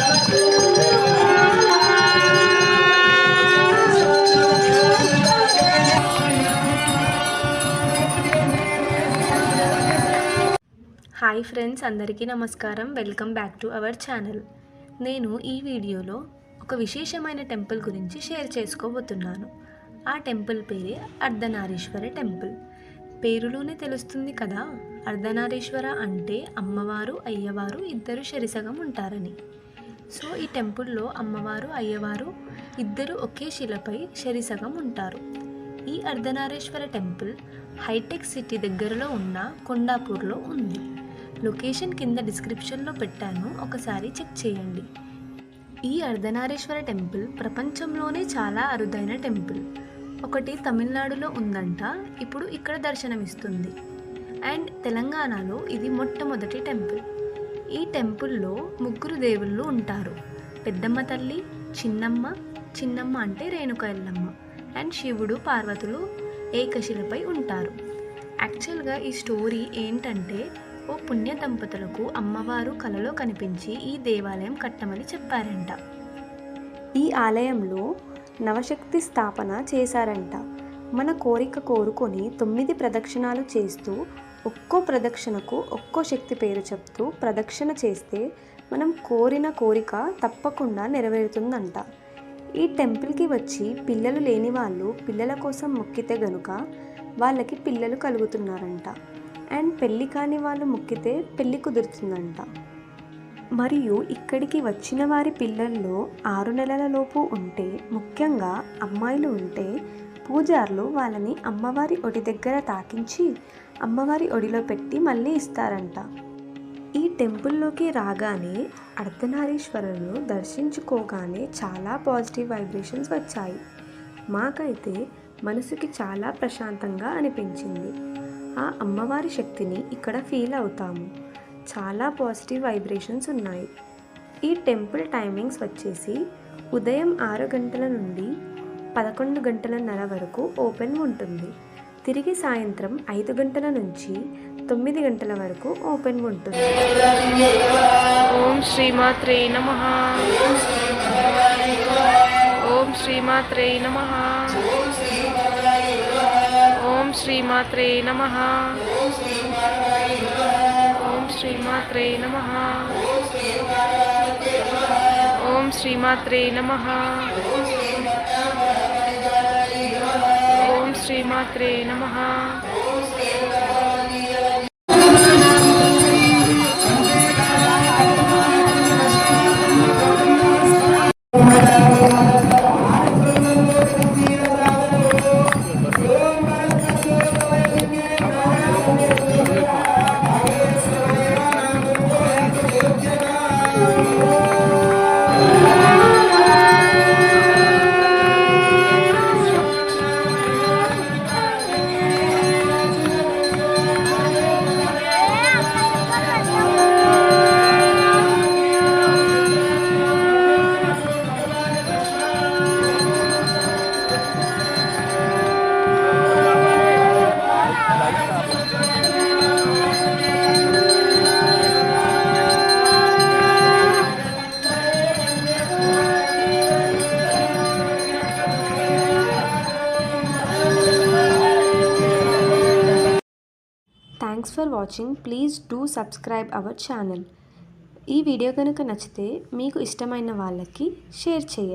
Hi friends అందరికీ నమస్కారం. Welcome back to our channel. నేను ఈ వీడియోలో ఒక విశేషమైన టెంపుల్ గురించి షేర్ చేసుకోబోతున్నాను. ఆ టెంపుల్ పేరే అర్ధనారీశ్వర టెంపుల్. పేరులోనే తెలుస్తుంది కదా అర్ధనారీశ్వర అంటే అమ్మవారు అయ్యవారు ఇద్దరు శరిసగం ఉంటారని. సో ఈ టెంపుల్లో అమ్మవారు అయ్యవారు ఇద్దరు ఒకే శిలపై శరీసగం ఉంటారు. ఈ అర్ధనారేశ్వర టెంపుల్ హైటెక్ సిటీ దగ్గరలో ఉన్న కొండాపూర్లో ఉంది. లొకేషన్ కింద డిస్క్రిప్షన్లో పెట్టాను ఒకసారి చెక్ చేయండి. ఈ అర్ధనారేశ్వర టెంపుల్ ప్రపంచంలోనే చాలా అరుదైన టెంపుల్. ఒకటి తమిళనాడులో ఉందంట ఇప్పుడు ఇక్కడ దర్శనమిస్తుంది. అండ్ తెలంగాణలో ఇది మొట్టమొదటి టెంపుల్. ఈ టెంపుల్లో ముగ్గురు దేవుళ్ళు ఉంటారు. పెద్దమ్మ తల్లి చిన్నమ్మ చిన్నమ్మ అంటే రేణుక ఎల్లమ్మ అండ్ శివుడు పార్వతులు ఏకశిలపై ఉంటారు. యాక్చువల్గా ఈ స్టోరీ ఏంటంటే ఓ పుణ్య దంపతులకు అమ్మవారు కలలో కనిపించి ఈ దేవాలయం కట్టమని చెప్పారంట. ఈ ఆలయంలో నవశక్తి స్థాపన చేశారంట. మన కోరిక కోరుకొని తొమ్మిది ప్రదక్షిణాలు చేస్తూ ఒక్కో ప్రదక్షిణకు ఒక్కో శక్తి పేరు చెప్తూ ప్రదక్షిణ చేస్తే మనం కోరిన కోరిక తప్పకుండా నెరవేరుతుందంట. ఈ టెంపుల్కి వచ్చి పిల్లలు లేని వాళ్ళు పిల్లల కోసం మొక్కితే గనుక వాళ్ళకి పిల్లలు కలుగుతున్నారంట. అండ్ పెళ్ళి కాని వాళ్ళు మొక్కితే పెళ్ళి కుదురుతుందంట. మరియు ఇక్కడికి వచ్చిన వారి పిల్లల్లో ఆరు నెలల లోపు ఉంటే ముఖ్యంగా అమ్మాయిలు ఉంటే పూజారులు వాళ్ళని అమ్మవారి ఒడి దగ్గర తాకించి అమ్మవారి ఒడిలో పెట్టి మళ్ళీ ఇస్తారంట. ఈ టెంపుల్లోకి రాగానే అర్ధనారీశ్వరులను దర్శించుకోగానే చాలా పాజిటివ్ వైబ్రేషన్స్ వచ్చాయి. మాకైతే మనసుకి చాలా ప్రశాంతంగా అనిపించింది. ఆ అమ్మవారి శక్తిని ఇక్కడ ఫీల్ అవుతాము. చాలా పాజిటివ్ వైబ్రేషన్స్ ఉన్నాయి. ఈ టెంపుల్ టైమింగ్స్ వచ్చేసి ఉదయం ఆరు గంటల నుండి పదకొండు గంటలన్నర వరకు ఓపెన్ ఉంటుంది. తిరిగి సాయంత్రం ఐదు గంటల నుంచి తొమ్మిది గంటల వరకు ఓపెన్ ఉంటుంది. ఓం శ్రీమాత్రే నమ. ఓం శ్రీమాత్రే నమ. ఓం శ్రీమాత్రే నమ. ఓం శ్రీమాత్రే నమ. ఓం శ్రీమాత్రే నమ. ఓం శ్రీమాత్రే నమ thanks for watching please do subscribe our channel ఈ వీడియో కనుక నచ్చితే మీకు ఇష్టమైన వాళ్ళకి షేర్ చేయండి.